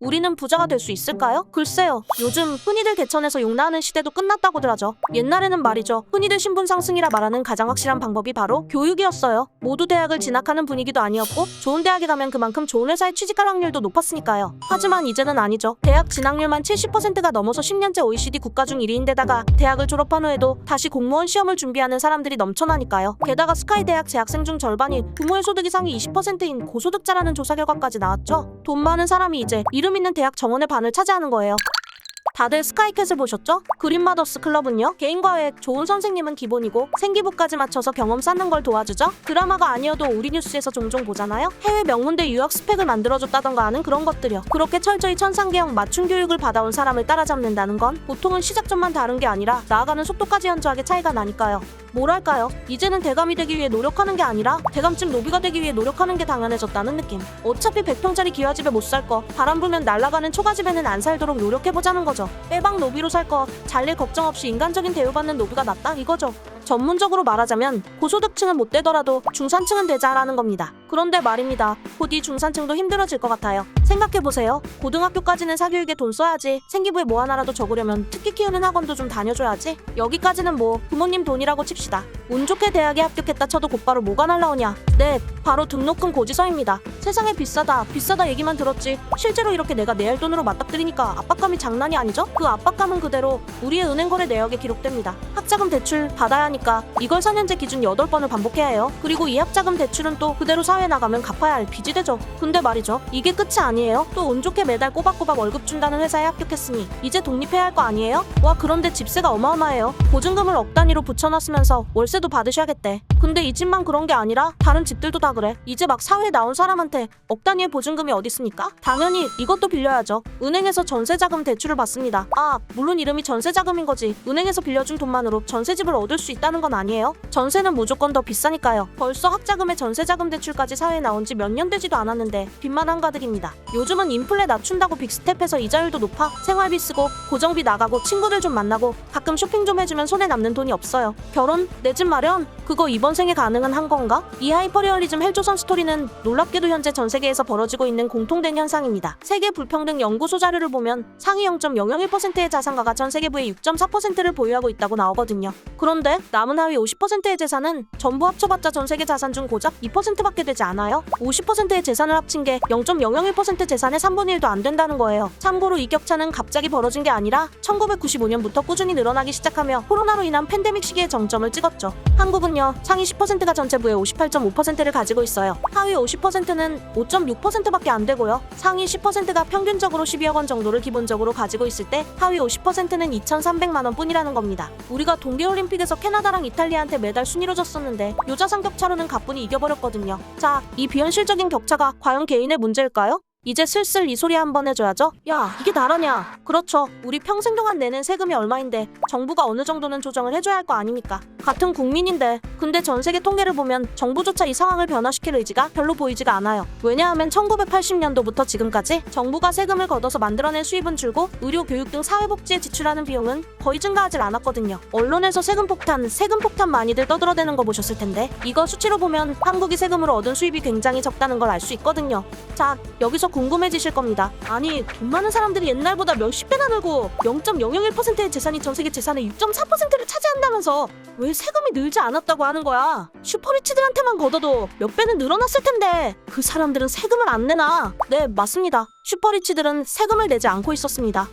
우리는 부자가 될 수 있을까요? 글쎄요. 요즘 흔히들 개천에서 용나하는 시대도 끝났다고들 하죠. 옛날에는 말이죠. 흔히들 신분 상승이라 말하는 가장 확실한 방법이 바로 교육이었어요. 모두 대학을 진학하는 분위기도 아니었고 좋은 대학에 가면 그만큼 좋은 회사에 취직할 확률도 높았으니까요. 하지만 이제는 아니죠. 대학 진학률만 70%가 넘어서 10년째 OECD 국가 중 1위인데다가 대학을 졸업한 후에도 다시 공무원 시험을 준비하는 사람들이 넘쳐나니까요. 게다가 스카이 대학 재학생 중 절반이 부모의 소득 이 상위 20%인 고소득자라는 조사 결과까지 나왔죠. 돈 많은 사람이 이제 이름 있는 대학 정원의 반을 차지하는 거예요. 다들 스카이캣을 보셨죠? 그린마더스 클럽은요? 개인 과외 좋은 선생님은 기본이고 생기부까지 맞춰서 경험 쌓는 걸 도와주죠? 드라마가 아니어도 우리 뉴스에서 종종 보잖아요? 해외 명문대 유학 스펙을 만들어줬다던가 하는 그런 것들이요. 그렇게 철저히 천상계형 맞춤 교육을 받아온 사람을 따라잡는다는 건 보통은 시작점만 다른 게 아니라 나아가는 속도까지 현저하게 차이가 나니까요 뭐랄까요? 이제는 대감이 되기 위해 노력하는 게 아니라 대감집 노비가 되기 위해 노력하는 게 당연해졌다는 느낌. 어차피 100평짜리 기와집에 못 살 거. 바람 불면 날아가는 초가집에는 안 살도록 노력해보자는 거죠. 빼박 노비로 살 거. 잘릴 걱정 없이 인간적인 대우받는 노비가 낫다 이거죠 전문적으로 말하자면 고소득층은 못 되더라도 중산층은 되자라는 겁니다. 그런데 말입니다. 곧 이 중산층도 힘들어질 것 같아요. 생각해보세요. 고등학교까지는 사교육에 돈 써야지. 생기부에 뭐 하나라도 적으려면 특기 키우는 학원도 좀 다녀줘야지. 여기까지는 뭐 부모님 돈이라고 칩시다. 운 좋게 대학에 합격했다 쳐도 곧바로 뭐가 날라오냐. 네, 바로 등록금 고지서입니다. 세상에 비싸다, 비싸다 얘기만 들었지. 실제로 이렇게 내가 내할 돈으로 맞닥뜨리니까 압박감이 장난이 아니죠? 그 압박감은 그대로 우리의 은행 거래 내역에 기록됩니다. 학자금 대출 받아야 하니까 이걸 4년제 기준 8번을 반복해야 해요. 그리고 이 학자금 대출은 또 그대로 사회 나가면 갚아야 할 빚이 되죠. 근데 말이죠. 이게 끝이 아니에요. 또 운 좋게 매달 꼬박꼬박 월급 준다는 회사에 합격했으니 이제 독립해야 할 거 아니에요? 와 그런데 집세가 어마어마해요. 보증금을 억 단위로 붙여놨으면서 월세 도 받으셔야겠대. 근데 이 집만 그런 게 아니라 다른 집들도 다 그래. 이제 막 사회에 나온 사람한테 억 단위의 보증금이 어디 있습니까? 당연히 이것도 빌려야죠. 은행에서 전세자금 대출을 받습니다. 아 물론 이름이 전세자금인 거지. 은행에서 빌려준 돈만으로 전세집을 얻을 수 있다는 건 아니에요. 전세는 무조건 더 비싸니까요. 벌써 학자금에 전세자금 대출까지 사회에 나온 지 몇 년 되지도 않았는데 빚만 한가득입니다. 요즘은 인플레 낮춘다고 빅스텝해서 이자율도 높아 생활비 쓰고 고정비 나가고 친구들 좀 만나고 가끔 쇼핑 좀 해주면 손에 남는 돈이 없어요. 결혼, 내 집 마련 그거 이번 생에 가능은 한 건가? 이 하이퍼리얼리즘 헬조선 스토리는 놀랍게도 현재 전 세계에서 벌어지고 있는 공통된 현상입니다. 세계 불평등 연구소 자료를 보면 상위 0.001%의 자산가가 전 세계부의 6.4%를 보유하고 있다고 나오거든요. 그런데 남은 하위 50%의 재산은 전부 합쳐봤자 전 세계 자산 중 고작 2%밖에 되지 않아요. 50%의 재산을 합친 게 0.001% 재산의 3분의 1도 안 된다는 거예요. 참고로 이 격차는 갑자기 벌어진 게 아니라 1995년부터 꾸준히 늘어나기 시작하며 코로나로 인한 팬데믹 시기에 정점을 찍었죠. 한국은요, 상위 10%가 전체 부의 58.5%를 가지고 있어요. 하위 50%는 5.6%밖에 안 되고요. 상위 10%가 평균적으로 12억 원 정도를 기본적으로 가지고 있을 때 하위 50%는 2,300만 원 뿐이라는 겁니다. 우리가 동계올림픽에서 캐나다랑 이탈리아한테 메달 순위로 졌었는데 요자산 격차로는 가뿐히 이겨버렸거든요. 자, 이 비현실적인 격차가 과연 개인의 문제일까요? 이제 슬슬 이 소리 한번 해줘야죠. 야, 이게 나라냐? 그렇죠. 우리 평생 동안 내는 세금이 얼마인데 정부가 어느 정도는 조정을 해줘야 할 거 아닙니까? 같은 국민인데 근데 전 세계 통계를 보면 정부조차 이 상황을 변화시킬 의지가 별로 보이지가 않아요. 왜냐하면 1980년도부터 지금까지 정부가 세금을 걷어서 만들어낸 수입은 줄고 의료, 교육 등 사회복지에 지출하는 비용은 거의 증가하질 않았거든요. 언론에서 세금 폭탄, 세금 폭탄 많이들 떠들어대는 거 보셨을 텐데 이거 수치로 보면 한국이 세금으로 얻은 수입이 굉장히 적다는 걸 알 수 있거든요. 자, 여기서 궁금해지실 겁니다. 아니, 돈 많은 사람들이 옛날보다 몇십 배나 늘고 0.001%의 재산이 전 세계 재산의 6.4%를 차지한다면서 왜 세금이 늘지 않았다고 하는 거야? 슈퍼리치들한테만 걷어도 몇 배는 늘어났을 텐데 그 사람들은 세금을 안 내나? 네, 맞습니다. 슈퍼리치들은 세금을 내지 않고 있었습니다.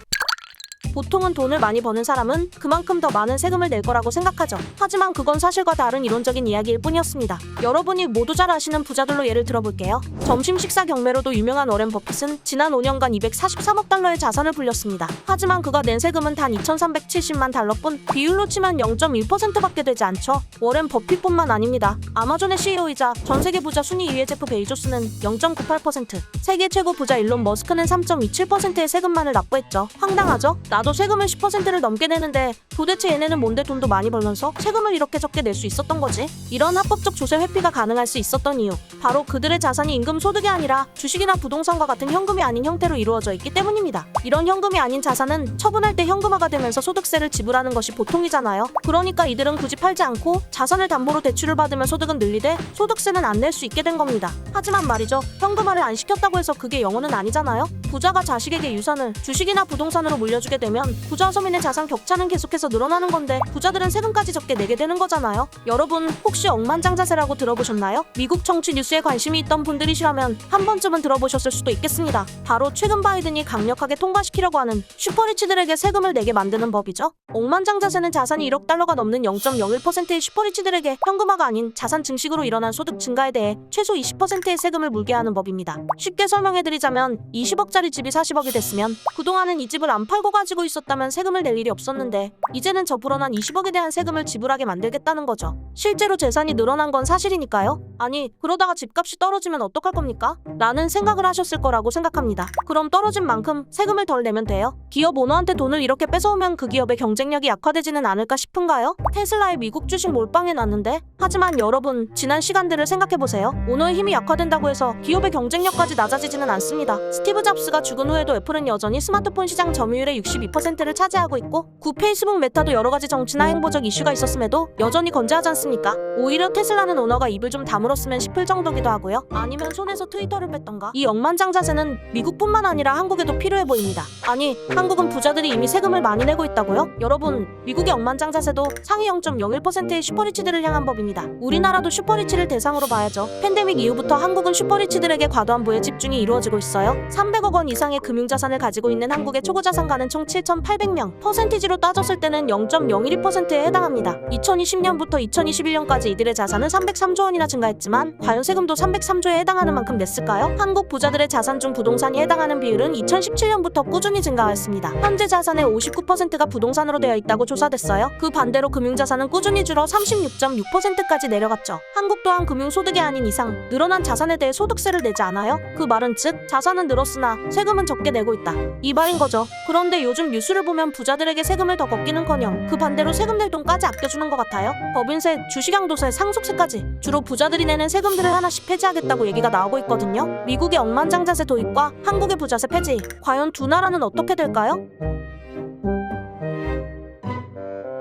보통은 돈을 많이 버는 사람은 그만큼 더 많은 세금을 낼 거라고 생각하죠. 하지만 그건 사실과 다른 이론적인 이야기일 뿐이었습니다. 여러분이 모두 잘 아시는 부자들로 예를 들어볼게요. 점심 식사 경매로도 유명한 워렌 버핏은 지난 5년간 243억 달러의 자산을 불렸습니다. 하지만 그가 낸 세금은 단 2,370만 달러뿐 비율로 치면 0.1%밖에 되지 않죠. 워렌 버핏뿐만 아닙니다. 아마존의 CEO이자 전 세계 부자 순위 2위 제프 베이조스는 0.98%, 세계 최고 부자 일론 머스크는 3.27%의 세금만을 납부했죠. 황당하죠? 나도 세금을 10%를 넘게 내는데 도대체 얘네는 뭔데 돈도 많이 벌면서 세금을 이렇게 적게 낼 수 있었던 거지? 이런 합법적 조세 회피가 가능할 수 있었던 이유 바로 그들의 자산이 임금 소득이 아니라 주식이나 부동산과 같은 현금이 아닌 형태로 이루어져 있기 때문입니다. 이런 현금이 아닌 자산은 처분할 때 현금화가 되면서 소득세를 지불하는 것이 보통이잖아요. 그러니까 이들은 굳이 팔지 않고 자산을 담보로 대출을 받으면 소득은 늘리되 소득세는 안 낼 수 있게 된 겁니다. 하지만 말이죠. 현금화를 안 시켰다고 해서 그게 영원은 아니잖아요. 부자가 자식에게 유산을 주식이나 부동산으로 물려주게 되면 부자 서민의 자산 격차는 계속해서 늘어나는 건데 부자들은 세금까지 적게 내게 되는 거잖아요. 여러분 혹시 억만장자세라고 들어보셨나요? 미국 정치 뉴스에 관심이 있던 분들이시라면 한 번쯤은 들어보셨을 수도 있겠습니다. 바로 최근 바이든이 강력하게 통과시키려고 하는 슈퍼리치들에게 세금을 내게 만드는 법이죠. 억만장자세는 자산이 1억 달러가 넘는 0.01%의 슈퍼리치들에게 현금화가 아닌 자산 증식으로 일어난 소득 증가에 대해 최소 20%의 세금을 물게 하는 법입니다. 쉽게 설명해드리자면 20억짜리 집이 40억이 됐으면 그동안은 이 집을 안 팔고 가지고 있었다면 세금을 낼 일이 없었는데 이제는 저 불어난 20억에 대한 세금을 지불하게 만들겠다는 거죠. 실제로 재산이 늘어난 건 사실이니까요. 아니 그러다가 집값이 떨어지면 어떡할 겁니까? 라는 생각을 하셨을 거라고 생각합니다. 그럼 떨어진 만큼 세금을 덜 내면 돼요. 기업 오너한테 돈을 이렇게 뺏어오면 그 기업의 경쟁력이 약화되지는 않을까 싶은가요? 테슬라의 미국 주식 몰빵해 놨는데 하지만 여러분 지난 시간들을 생각해보세요. 오너의 힘이 약화된다고 해서 기업의 경쟁력까지 낮아지지는 않습니다. 스티브 잡스가 죽은 후에도 애플은 여전히 스마트폰 시장 점유율의 62%를 차지하고 있고 구 페이스북 메타도 여러 가지 정치나 행보적 이슈가 있었음에도 여전히 건재하지 않습니까? 오히려 테슬라는 오너가 입을 좀 다물었으면 싶을 정도기도 하고요. 아니면 손에서 트위터를 뺐던가? 이 억만장자세는 미국뿐만 아니라 한국에도 필요해 보입니다. 아니 한국은 부자들이 이미 세금을 많이 내고 있다고요? 여러분 미국의 억만장자세도 상위 0.01%의 슈퍼리치들을 향한 법입니다. 우리나라도 슈퍼리치를 대상으로 봐야죠. 팬데믹 이후부터 한국은 슈퍼리치들에게 과도한 부의 집중이 이루어지고 있어요. 300억 원 이상의 금융자산을 가지고 있는 한국의 초고자산가는 총 7,800명. 퍼센티지로 따졌을 때는 0.012%에 해당합니다. 2020년부터 2021년까지 이들의 자산은 303조 원이나 증가했지만 과연 세금도 303조에 해당하는 만큼 냈을까요? 한국 부자들의 자산 중 부동산이 해당하는 비율은 2017년부터 꾸준히 증가하였습니다. 현재 자산의 59%가 부동산으로 되어 있다고 조사됐어요. 그 반대로 금융자산은 꾸준히 줄어 36.6%까지 내려갔죠. 한국 또한 금융소득이 아닌 이상 늘어난 자산에 대해 소득세를 내지 않아요? 그 말은 즉 자산은 늘었으나 세금은 적게 내고 있다. 이 말인 거죠. 그런데 요즘 뉴스를 보면 부자들에게 세금을 더 걷기는 커녕 그 반대로 세금 낼 돈까지 아껴주는 것 같아요. 법인세, 주식양도세, 상속세까지 주로 부자들이 내는 세금들을 하나씩 폐지하겠다고 얘기가 나오고 있거든요. 미국의 억만장자세 도입과 한국의 부자세 폐지 과연 두 나라는 어떻게 될까요?